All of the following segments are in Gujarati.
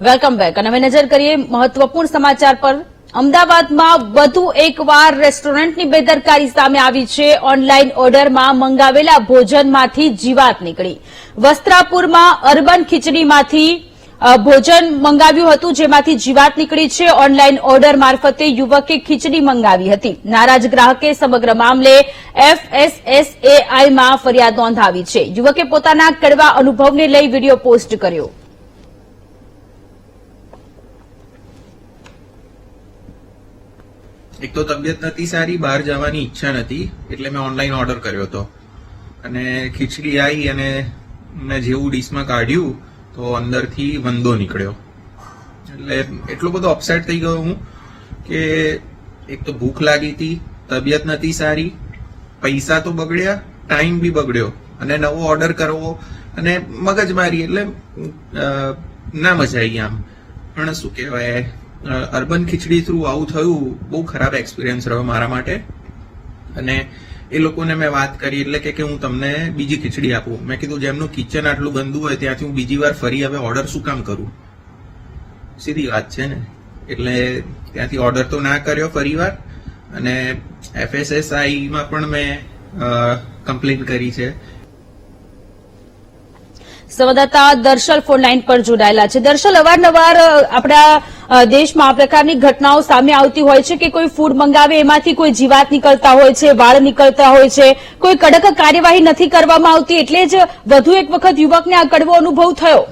Welcome back. અને હવે નજર કરીએ મહત્વપૂર્ણ સમાચાર પર. અમદાવાદમાં વધુ એકવાર રેસ્ટોરન્ટની બેદરકારી સામે આવી છે. ઓનલાઈન ઓર્ડરમાં મંગાવેલા ભોજનમાંથી જીવાત નીકળી. વસ્ત્રાપુરમાં અર્બન ખીચડીમાંથી ભોજન મંગાવ્યું હતું, જેમાંથી જીવાત નીકળી છે. ઓનલાઈન ઓર્ડર મારફતે યુવકે ખીચડી મંગાવી હતી. નારાજ ગ્રાહકે સમગ્ર મામલે એફએસએસએઆઈમાં ફરિયાદ નોંધાવી છે. યુવકે પોતાના કડવા અનુભવને લઈ વીડિયો પોસ્ટ કર્યો. એક તો તબિયત નથી સારી, બહાર જવાની ઈચ્છા નથી, એટલે મેં ઓનલાઈન ઓર્ડર કર્યો હતો. અને ખીચડી આવી અને મેં જેવું ડીશમાં કાઢ્યું, તો અંદરથી વંદો નીકળ્યો. એટલે એટલો બધો અપસેટ થઈ ગયો હું કે એક તો ભૂખ લાગી હતી, તબિયત નથી સારી, પૈસા તો બગડ્યા ટાઈમ બી બગડ્યો. અને નવો ઓર્ડર કરવો અને મગજમારી, એટલે ના મજા આવી આમ. પણ શું કહેવાય? અર્બન ખીચડી થ્રુ આવું થયું, બહુ ખરાબ એક્સપિરિયન્સ રહ્યો મારા માટે. અને એ લોકોને મેં વાત કરી, એટલે કે હું તમને બીજી ખીચડી આપું. મેં કીધું, જેમનું કિચન આટલું ગંદુ હોય, ત્યાંથી હું બીજી વાર ફરી હવે ઓર્ડર શું કામ કરું? સીધી વાત છે ને. એટલે ત્યાંથી ઓર્ડર તો ના કર્યો ફરી વાર. અને એફએસએસઆઈમાં પણ મેં કમ્પ્લેન કરી છે. સંવાદદાતા દર્શલ ફોન લાઈન પર જોડાયેલા છે. દર્શલ, અવારનવાર આપણા દેશમાં આ પ્રકારની ઘટનાઓ સામે આવતી હોય છે કે કોઈ ફૂડ મંગાવે, એમાંથી કોઈ જીવાત નીકળતા હોય છે, વાળ નીકળતા હોય છે, કોઈ કડક કાર્યવાહી નથી કરવામાં આવતી એટલે જ વધુ એક વખત યુવકને આ કડવો અનુભવ થયો?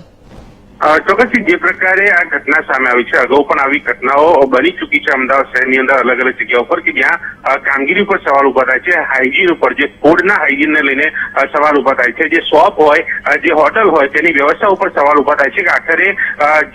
ચોક્કસથી જે પ્રકારે આ ઘટના સામે આવી છે, અગાઉ પણ આવી ઘટનાઓ બની ચૂકી છે અમદાવાદ શહેરની અંદર અલગ અલગ જગ્યાઓ ઉપર કે જ્યાં કામગીરી ઉપર સવાલ ઊભા થાય છે, હાઇજીન ઉપર જે ફૂડના હાઇજીનને લઈને સવાલ ઊભા થાય છે, જે શોપ હોય જે હોટલ હોય તેની વ્યવસ્થા ઉપર સવાલ ઊભા થાય છે કે આખરે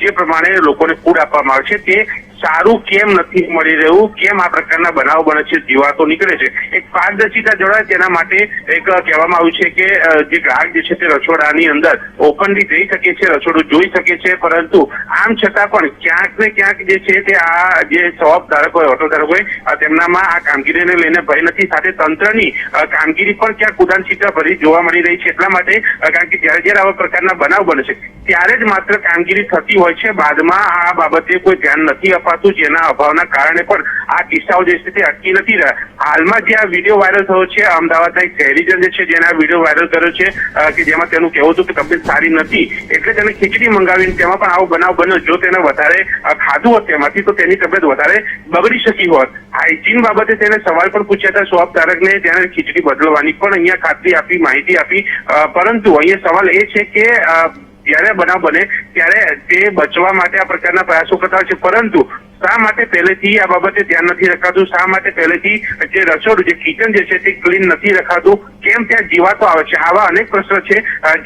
જે પ્રમાણે લોકોને ફૂડ આપવામાં આવે છે તે સારું કેમ નથી મળી રહ્યું? કેમ આ પ્રકારના બનાવ બને છે? જીવાતો નીકળે છે. એક પારદર્શિતા જળવાય તેના માટે એક કહેવામાં આવ્યું છે કે જે ગ્રાહક જે છે તે રસોડાની અંદર ઓપનલી જઈ શકે છે, રસોડું જોઈ શકે છે, પરંતુ આમ છતાં પણ ક્યાંક ને ક્યાંક જે છે તે આ જે શોપ ધારક હોય ઓટો ધારક હોય તેમનામાં આ કામગીરીને લઈને ભય નથી. સાથે તંત્રની કામગીરી પણ ક્યાંક ઉદાનશીતા ભરી જોવા મળી રહી છે. એટલા માટે કારણ કે જ્યારે જ્યારે આવા પ્રકારના બનાવ બને છે, ત્યારે જ માત્ર કામગીરી થતી હોય છે. બાદમાં આ બાબતે કોઈ ધ્યાન નથી અપાતું. જેના અભાવના કારણે પણ આ કિસ્સાઓ જે છે તે અટકી નથી રહ્યા. હાલમાં જે આ વીડિયો વાયરલ થયો છે, અમદાવાદના એક શહેરીજન જે છે જેને આ વીડિયો વાયરલ કર્યો છે કે જેમાં તેનું કહેવું હતું કે તબિયત સારી નથી, એટલે તેને ખીચડી મંગાવીને તેમાં પણ આવો બનાવ બન્યો. જો તેને વધારે ખાધું હોત તેમાંથી, તો તેની તબિયત વધારે બગડી શકી હોત. હાઇજીન બાબતે તેને સવાલ પણ પૂછ્યા હતા શોપ ધારકને તેને ખીચડી બદલવાની પણ અહીંયા ખાતરી આપી, માહિતી આપી. પરંતુ અહીંયા સવાલ એ છે કે જ્યારે બનાવ બને ત્યારે તે બચવા માટે આ પ્રકારના પ્રયાસો કરતા છે. પરંતુ શા માટે પહેલેથી આ બાબતે ધ્યાન નથી રખાતું? શા માટે પહેલેથી જે રસોડું, જે કિચન જે છે તે ક્લીન નથી રખાતું? કેમ ત્યાં જીવાતો આવે છે? આવા અનેક પ્રશ્નો છે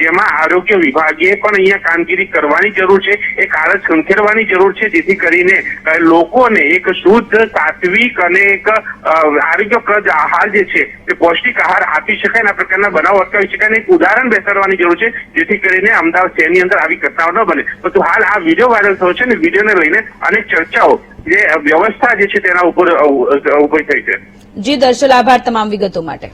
જેમાં આરોગ્ય વિભાગે પણ અહીંયા કામગીરી કરવાની જરૂર છે, એક આળસ ખંખેરવાની જરૂર છે, જેથી કરીને લોકોને એક શુદ્ધ, સાત્વિક અને એક આરોગ્યપ્રદ આહાર જે છે તે પૌષ્ટિક આહાર આપી શકાય અને આ પ્રકારના બનાવ અટકાવી શકાય અને એક ઉદાહરણ બેસાડવાની જરૂર છે, જેથી કરીને અમદાવાદ શહેરની અંદર આવી ઘટનાઓ ન બને. પરંતુ હાલ આ વીડિયો વાયરલ થયો છે અને વિડીયોને લઈને અનેક ચર્ચાઓ જે વ્યવસ્થા જે છે તેના ઉપર ઊભી થઈ છે. જી, દર્શલ, આભાર તમામ વિગતો માટે.